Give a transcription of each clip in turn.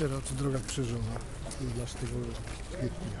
Sieroc, droga krzyżowa, 12 kwietnia.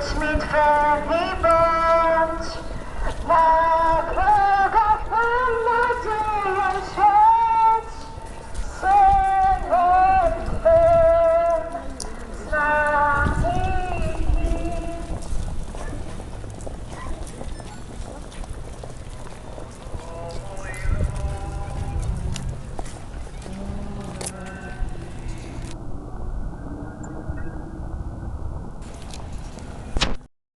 It's with family bands.